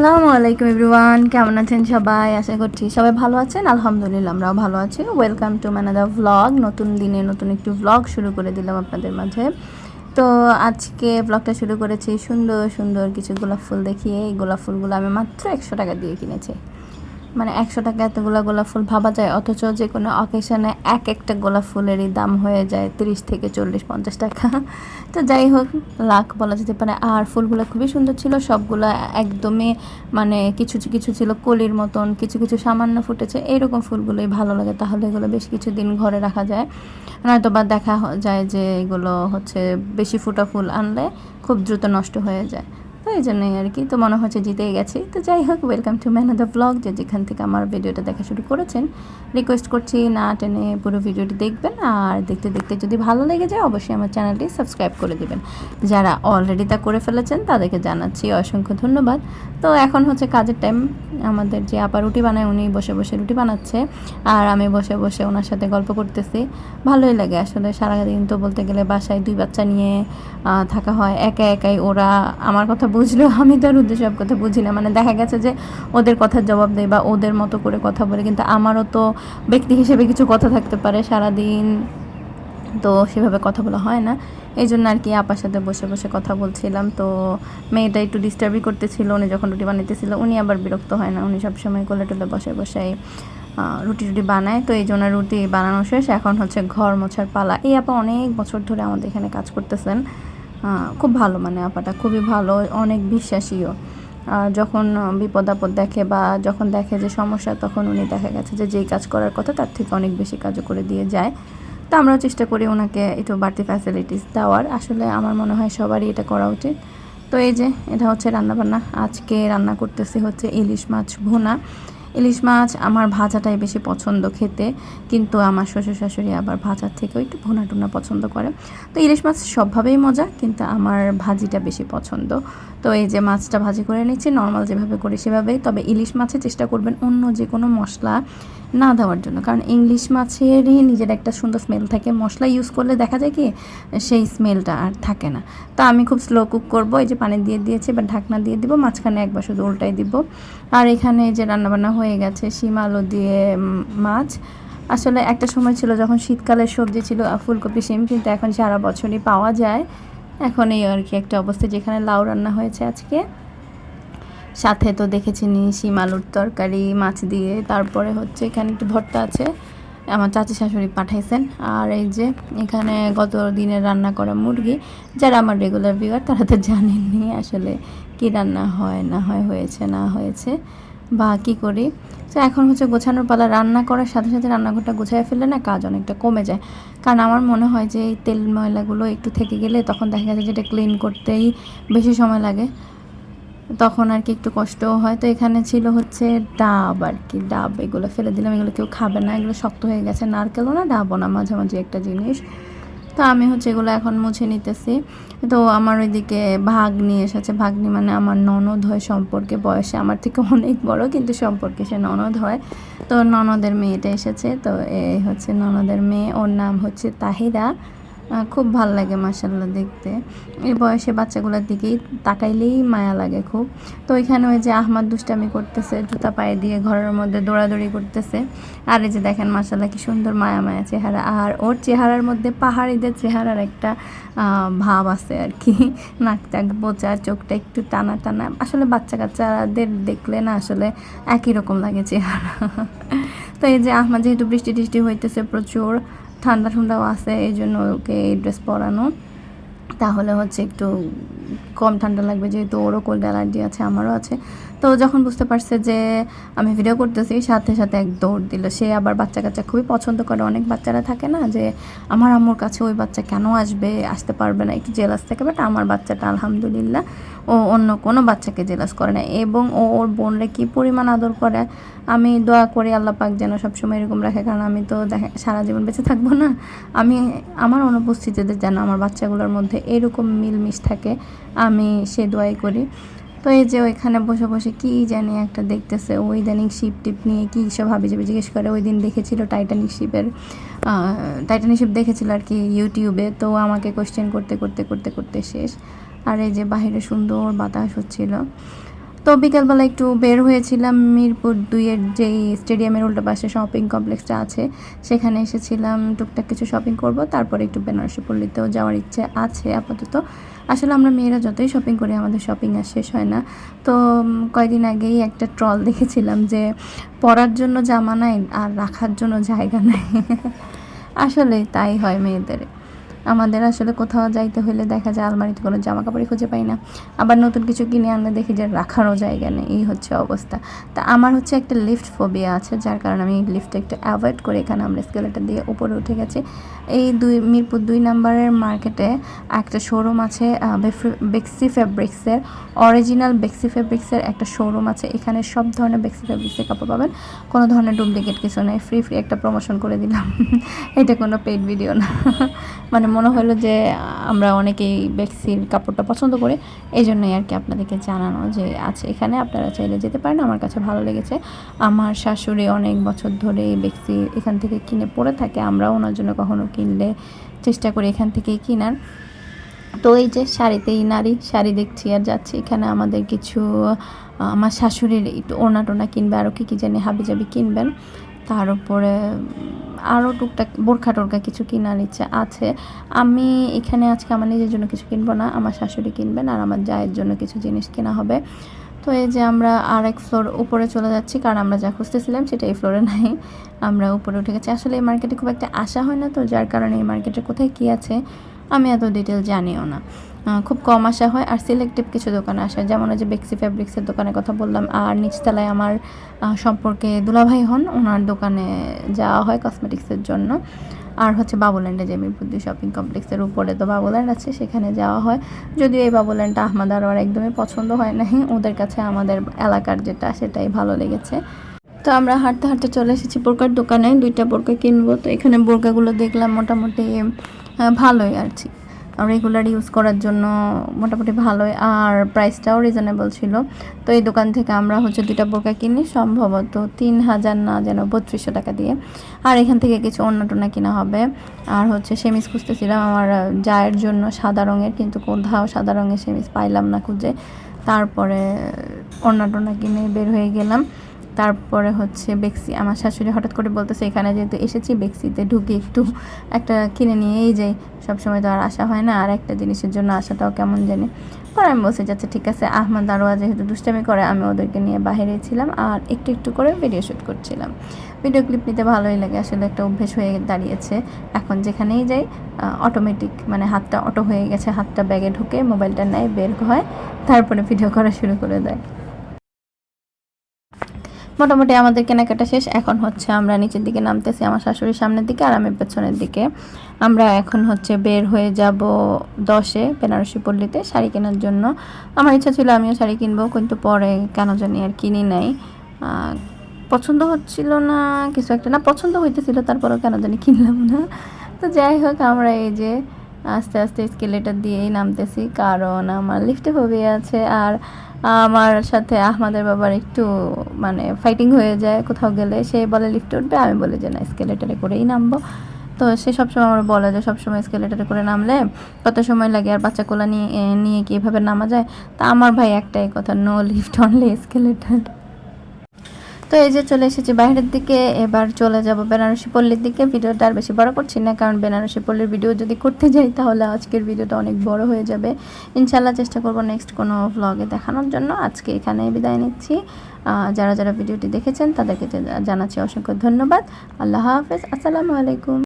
আসসালামু আলাইকুম এভরিওয়ান, কেমন আছেন সবাই? আশা করছি সবাই ভালো আছেন। আলহামদুলিল্লাহ, আমরাও ভালো আছি। ওয়েলকাম টু ম্যান ম্যানাদা ভ্লগ নতুন দিনে নতুন একটি ভ্লগ শুরু করে দিলাম আপনাদের মাঝে। তো আজকে ব্লগটা শুরু করেছি সুন্দর সুন্দর কিছু গোলাপ ফুল দেখিয়ে। এই গোলাপ ফুলগুলো আমি মাত্র একশো টাকা দিয়ে কিনেছি। মানে একশো টাকা এতগুলো গোলাপ ফুল ভাবা যায়, অথচ যে কোনো অকেশনে এক একটা গোলাপ ফুলেরই দাম হয়ে যায় তিরিশ থেকে চল্লিশ, পঞ্চাশ টাকা। তো যাই হোক, লাখ বলা যেতে পারে। আর ফুলগুলো খুবই সুন্দর ছিল, সবগুলো একদমই মানে কিছু কিছু ছিল কলির মতন, কিছু কিছু সামান্য ফুটেছে। এইরকম ফুলগুলোই ভালো লাগে, তাহলে এগুলো বেশ কিছুদিন ঘরে রাখা যায়। নয়তো বা দেখা যায় যে এগুলো হচ্ছে বেশি ফুটা ফুল আনলে খুব দ্রুত নষ্ট হয়ে যায়। তো এই জন্যই আর কি। তো মনে হচ্ছে জিতেই গেছি। তো যাই হোক welcome to man of the blog যে যেখান থেকে আমার ভিডিওটা দেখা শুরু করেছেন। রিকোয়েস্ট করছি না টেনে পুরো ভিডিওটি দেখবেন। আর দেখতে দেখতে যদি ভালো লেগে যায়, অবশ্যই আমার চ্যানেলটি সাবস্ক্রাইব করে দিবেন। যারা অলরেডি তা করে ফেলেছেন, তাদেরকে জানাচ্ছি অসংখ্য ধন্যবাদ। তো এখন হচ্ছে কাজের টাইম আমাদের যে আপা রুটি বানায়, উনি বসে বসে রুটি বানাচ্ছে। আর আমি বসে বসে ওনার সাথে গল্প করতেছি। ভালোই লাগে আসলে। সারাদিন তো বলতে গেলে বাসায় দুই বাচ্চা নিয়ে থাকা হয়। একা একাই ওরা আমার কথা বুঝলেও আমি তো আর ওদের সব কথা বুঝি না। মানে দেখা গেছে যে ওদের কথার জবাব দেয় বা ওদের মতো করে কথা বলে, কিন্তু আমারও তো ব্যক্তি হিসেবে কিছু কথা থাকতে পারে সারাদিন। তো সেভাবে কথা বলা হয় না। এই জন্য আর কি আপার সাথে বসে বসে কথা বলছিলাম। তো মেয়েটা একটু ডিস্টার্বই করতেছিল, উনি যখন রুটি বানাইতেছিল, উনি আবার বিরক্ত হয় না। উনি সবসময় কোলে টোলে বসে বসে রুটি টুটি বানায়। তো এই জন্য রুটি বানানো শেষ। এখন হচ্ছে ঘর মোছার পালা। এই আপা অনেক বছর ধরে আমাদের এখানে কাজ করতেছেন। খুব ভালো মানে আপাটা, খুবই ভালো, অনেক বিশ্বাসীও আর যখন বিপদ আপদ দেখে বা যখন দেখে যে সমস্যা, তখন উনি দেখা গেছে যে যেই কাজ করার কথা তার থেকে অনেক বেশি কাজও করে দিয়ে যায়। তো আমরাও চেষ্টা করি ওনাকে একটু বাড়তি ফ্যাসিলিটিস দেওয়ার। আসলে আমার মনে হয় সবারই এটা করা উচিত। তো এই যে, এটা হচ্ছে রান্নাবান্না। আজকে রান্না করতেছি হচ্ছে ইলিশ মাছ ভুনা। ইলিশ মাছ আমার ভাজাটাই বেশি পছন্দ খেতে, কিন্তু আমার শ্বশুর শাশুড়ি আবার ভাজার থেকেও একটু ভুনা টুনা পছন্দ করে। তো ইলিশ মাছ সবভাবেই মজা, কিন্তু আমার ভাজিটা বেশি পছন্দ। তো এই যে মাছটা ভাজি করে নিচ্ছি, নর্মাল যেভাবে করি সেভাবেই, তবে ইলিশ মাছে চেষ্টা করবেন অন্য যে কোনো মশলা না দেওয়ার জন্য। কারণ ইংলিশ মাছেরই নিজের একটা সুন্দর স্মেল থাকে। মশলা ইউজ করলে দেখা যায় কি, সেই স্মেলটা আর থাকে না। তো আমি খুব স্লো কুক করব। এই যে পানি দিয়ে দিয়েছি, এবার ঢাকনা দিয়ে দিব, মাঝখানে একবার শুধু উল্টাই দিব। আর এখানে যে রান্নাবান্না হয়ে গেছে, শিম আলু দিয়ে মাছ। আসলে একটা সময় ছিল যখন শীতকালের সবজি ছিল ফুলকপি, শিম, কিন্তু এখন সারা বছরই পাওয়া যায়। এখন এই আর কি একটা অবস্থা, যেখানে লাউ রান্না হয়েছে আজকে। সাথে তো দেখেছি নি শিম আলুর তরকারি, মাছ দিয়ে। তারপরে হচ্ছে এখানে একটু ভর্তা আছে। আমার চাচি শাশুড়ি পাঠাইছেন। আর এই যে এখানে গত দিনের রান্না করা মুরগি, যারা আমার রেগুলার ভিউয়ার তারা তো জানেননি আসলে কি রান্না হয়, না হয় হয়েছে, না হয়েছে, বা কী করি। তো এখন হচ্ছে গোছানোর পালা রান্না করার সাথে সাথে রান্নাঘরটা গুছিয়ে ফেললে না কাজ অনেকটা কমে যায়। কারণ আমার মনে হয় যে তেল ময়লাগুলো একটু থেকে গেলে তখন দেখা যায় যেটা ক্লিন করতেই বেশি সময় লাগে। তখন আর কি একটু কষ্টও হয়। তো এখানে ছিল হচ্ছে ডাব আর কি, ডাব এগুলো ফেলে দিলাম। এগুলো কেউ খাবে না, এগুলো শক্ত হয়ে গেছে। নারকেলও না, ডাবও না মাঝামাঝি একটা জিনিস। তো আমি হচ্ছে এগুলো এখন মুছে নিতেছি। তো আমার ওইদিকে ভাগ নিয়ে এসেছে। ভাগ্নি মানে আমার ননদ হয় সম্পর্কে। বয়সে আমার থেকে অনেক বড়, কিন্তু সম্পর্কে সে ননদ হয়। তো ননদের মেয়েটা এসেছে। তো এই হচ্ছে ননদের মেয়ে। ওর নাম হচ্ছে তাহিরা। খুব ভালো লাগে মাসাল্লাহ দেখতে। এই বয়সে বাচ্চাগুলোর দিকেই তাকাইলেই মায়া লাগে খুব। তো ওইখানে ওই যে আহমাদ দুষ্টামি করতেছে, জুতা পায়ে দিয়ে ঘরের মধ্যে দৌড়াদৌড়ি করতেছে। আর এই যে দেখেন মাসাল্লাহ কি সুন্দর মায়া মায়া চেহারা। আর ওর চেহারার মধ্যে পাহাড়িদের চেহারার একটা ভাব আছে আর কি নাক টাক বোচা, চোখটা একটু টানা টানা। আসলে বাচ্চা কাচ্চাদের দেখলে না আসলে একই রকম লাগে চেহারা। তো এই যে আহমাদ যেহেতু বৃষ্টি টিষ্টি হইতেছে প্রচুর ঠান্ডা ঠান্ডাও আছে এই জন্য ওকে এই ড্রেস পরানো। তাহলে হচ্ছে একটু কম ঠান্ডা লাগবে, যেহেতু ওরও কোল্ড অ্যালার্জি আছে, আমারও আছে। তো যখন বুঝতে পারছে যে আমি ভিডিও করতেছি, সাথে সাথে এক দৌড় দিল। সে আবার বাচ্চা কাচ্চা খুবই পছন্দ করে। অনেক বাচ্চারা থাকে না যে, আমার আম্মুর কাছে ওই বাচ্চা কেন আসবে? আসতে পারবে না, একটু জেলাস থাকে। বাট আমার বাচ্চাটা, আলহামদুলিল্লাহ, ও অন্য কোনো বাচ্চাকে জেলাস করে না। এবং ও, ওর বোনরে কী পরিমাণ আদর করে, আমি দোয়া করি আল্লাহ পাক যেন সবসময় এরকম রাখে। কারণ আমি তো দেখা, সারা জীবন বেঁচে থাকব না। আমি, আমার অনুপস্থিতিতে যেন আমার বাচ্চাগুলোর মধ্যে এরকম মিলমিশ থাকে, আমি সে দোয়াই করি। তো এই যে ওইখানে বসে বসে কি জানি একটা দেখতেছে ওই ইদানিং শিপ টিপ নিয়ে কী সব হাবি যাবে জিজ্ঞেস করে। ওই দিন দেখেছিল টাইটানিক শিপের টাইটানিক শিপ দেখেছিল আর কি ইউটিউবে তো আমাকে কোশ্চেন করতে করতে করতে করতে শেষ। আর এই যে বাহিরে সুন্দর বাতাস হচ্ছিল। তো বিকালবেলা একটু বের হয়েছিলাম মিরপুর দুইয়ের যেই স্টেডিয়ামের উল্টো পাশে শপিং কমপ্লেক্সটা আছে সেখানে এসেছিলাম টুকটাক কিছু শপিং করব তারপরে একটু বেনারসি পল্লীতেও যাওয়ার ইচ্ছে আছে আপাতত। আসলে আমরা মেয়েরা যতই শপিং করি আমাদের শপিং আর শেষ হয় না। তো উম, কয়দিন আগেই একটা ট্রল দেখেছিলাম যে পরার জন্য জামা নাই আর রাখার জন্য জায়গা নাই। আসলে তাই হয় মেয়েদের। আমাদের আসলে কোথাও যাইতে হলে দেখা যায় আলমারিতে কোনো জামা কাপড়ই খুঁজে পাই না। আবার নতুন কিছু কিনে আনলে দেখি যে রাখারও জায়গা নেই, এই হচ্ছে অবস্থা। তা আমার হচ্ছে একটা লিফট ফোবিয়া আছে, যার কারণে আমি লিফটটা একটু অ্যাভয়েড করে। এখানে আমরা স্কেলেটার দিয়ে উপরে উঠে গেছি। এই দুই, মিরপুর দুই নাম্বারের মার্কেটে একটা শোরুম আছে বেক্সি ফেব্রিক্সের, অরিজিনাল বেক্সি ফেব্রিক্সের একটা শোরুম আছে। এখানে সব ধরনের বেক্সি ফেব্রিক্সের কাপড় পাবেন। কোনো ধরনের ডুপ্লিকেট কিছু নেই। ফ্রি ফ্রি একটা প্রমোশন করে দিলাম। এটা কোনো পেইড ভিডিও না। মানে মনে হলো যে, আমরা অনেকেই বেক্সির কাপড়টা পছন্দ করি। এই জন্যই আর কি আপনাদেরকে জানানো যে আছে এখানে আপনারা চাইলে যেতে পারেন। আমার কাছে ভালো লেগেছে। আমার শাশুড়ি অনেক বছর ধরে এই বেক্সি এখান থেকে কিনে পরে থাকে। আমরাও ওনার জন্য কখনো কিনলে চেষ্টা করি এখান থেকেই কেনার। তো এই যে, শাড়িতেই নারী, শাড়ি দেখছি আর যাচ্ছি। এখানে আমাদের কিছু আমার শাশুড়ির একটু ওনা টোনা কিনবে, আরও কী কী জানি হাবি জাবি কিনবেন। তার উপরে আরও টুকটাক বোরখা টোরখা কিছু কেনার ইচ্ছা আছে। আমি এখানে আজকে আমার নিজের জন্য কিছু কিনবো না, আমার শাশুড়ি কিনবেন আর আমার জায়ের জন্য কিছু জিনিস কেনা হবে। তো এই যে আমরা আর এক ফ্লোর উপরে চলে যাচ্ছি, কারণ আমরা যা খুঁজতেছিলাম সেটা এই ফ্লোরে নাই, আমরা উপরে উঠে গেছি। আসলে এই মার্কেটে খুব একটা আসা হয় না তো, যার কারণে এই মার্কেটে কোথায় কী আছে আমি এত ডিটেল জানিও না। খুব কম আসা হয় আর সিলেক্টিভ কিছু দোকানে আসে। যেমন ওই যে বেক্সি ফ্যাব্রিক্সের দোকানের কথা বললাম আর নিচতলায় আমার সম্পর্কে দুলাভাই হন ওনার দোকানে যাওয়া হয় কসমেটিক্সের জন্য। আর হচ্ছে বাবুল্যান্ডে যে মিরপুদ্দি শপিং কমপ্লেক্সের উপরে তো বাবুল্যান্ড আছে, সেখানে যাওয়া হয়। যদিও এই বাবুল্যান্ডটা আহমদ আর একদমই পছন্দ হয় নাই, ওদের কাছে আমাদের এলাকার যেটা, সেটাই ভালো লেগেছে। তো আমরা হাঁটতে হাঁটতে চলে এসেছি বোরকার দোকানে, দুইটা বোরকা কিনবো। তো এখানে বোরকাগুলো দেখলাম মোটামুটি ভালোই আর কি। রেগুলার ইউজ করার জন্য মোটামুটি ভালোই, আর প্রাইসটাও রিজনেবল ছিল। তো এই দোকান থেকে আমরা হচ্ছে দুটা বোরকা কিনি, সম্ভবত তিন হাজার না যেন বত্রিশশো টাকা দিয়ে। আর এখান থেকে কিছু অন্য টোনা কিনা হবে। আর হচ্ছে সেমিস খুঁজতেছিলাম, আমার জায়ের জন্য সাদা রঙের, কিন্তু কোথাও সাদা রঙের সেমিস পাইলাম না খুঁজে। তারপরে অন্য টোনা কিনে বের হয়ে গেলাম। তারপরে হচ্ছে বেক্সি, আমার শাশুড়ি হঠাৎ করে বলতেছে, এখানে যেহেতু এসেছি, বেক্সিতে ঢুকে একটু একটা কিনে নিয়েই যাই। সবসময় তো আর আসা হয় না, আর একটা জিনিসের জন্য আসাটাও কেমন জানি। পরে আমি বসে যাচ্ছে ঠিক আছে, আহমদ আরোয়া যেহেতু দুষ্টামি করে, আমি ওদেরকে নিয়ে বাইরে ছিলাম আর একটু একটু করে ভিডিও শ্যুট করছিলাম। ভিডিও ক্লিপ নিতে ভালোই লাগে, আসলে একটা অভ্যেস হয়ে দাঁড়িয়েছে। এখন যেখানেই যাই অটোমেটিক মানে হাতটা অটো হয়ে গেছে, হাতটা ব্যাগে ঢুকে মোবাইলটা নেয়, বের হয়, তারপরে ভিডিও করা শুরু করে দেয়। মোটামুটি আমাদের কেনাকাটা শেষ। এখন হচ্ছে আমরা নিচের দিকে নামতেছি আমার শাশুড়ির সামনের দিকে আর আমি পেছনের দিকে। আমরা এখন হচ্ছে বের হয়ে যাব দশে বেনারসি পল্লীতে শাড়ি কেনার জন্য। আমার ইচ্ছা ছিল আমিও শাড়ি কিনবো, কিন্তু পরে কেন জানি আর কিনি নাই। পছন্দ হচ্ছিল না, কিছু একটা না, পছন্দ হইতেছিল, তারপরেও কেন জানি কিনলাম না। তো যাই হোক, আমরা এই যে আস্তে আস্তে স্কেলেটার দিয়েই নামতেছি, কারণ আমার লিফটে হয়ে আছে। আর আমার সাথে আহমাদের বাবার একটু মানে ফাইটিং হয়ে যায়। কোথাও গেলে সে বলে লিফটে উঠবে? আমি বলি যে, না স্কেলেটারে করেই নামবো। তো সে সবসময় আমার বলে যে, সবসময় স্কেলেটারে করে নামলে কত সময় লাগে? আর বাচ্চা কোলা নিয়ে নিয়ে কি এভাবে নামা যায়? তা আমার ভাই একটাই কথা নো লিফট অনলি স্কেলেটার তো এই যে চলে এসেছি বাইরের দিকে, এবার চলে যাব বেনারসি পল্লীর দিকে। ভিডিওটা আর বেশি বড় করছি না, কারণ বেনারসি পল্লীর ভিডিও যদি করতে যাই, তাহলে আজকের ভিডিওটা অনেক বড় হয়ে যাবে। ইনশাল্লাহ চেষ্টা করব নেক্সট কোনো ব্লগে দেখানোর জন্য। আজকে এখানে বিদায় নিচ্ছি। যারা যারা ভিডিওটি দেখেছেন, তাদেরকে জানাচ্ছি অসংখ্য ধন্যবাদ। আল্লাহ হাফেজ। আসসালামু আলাইকুম।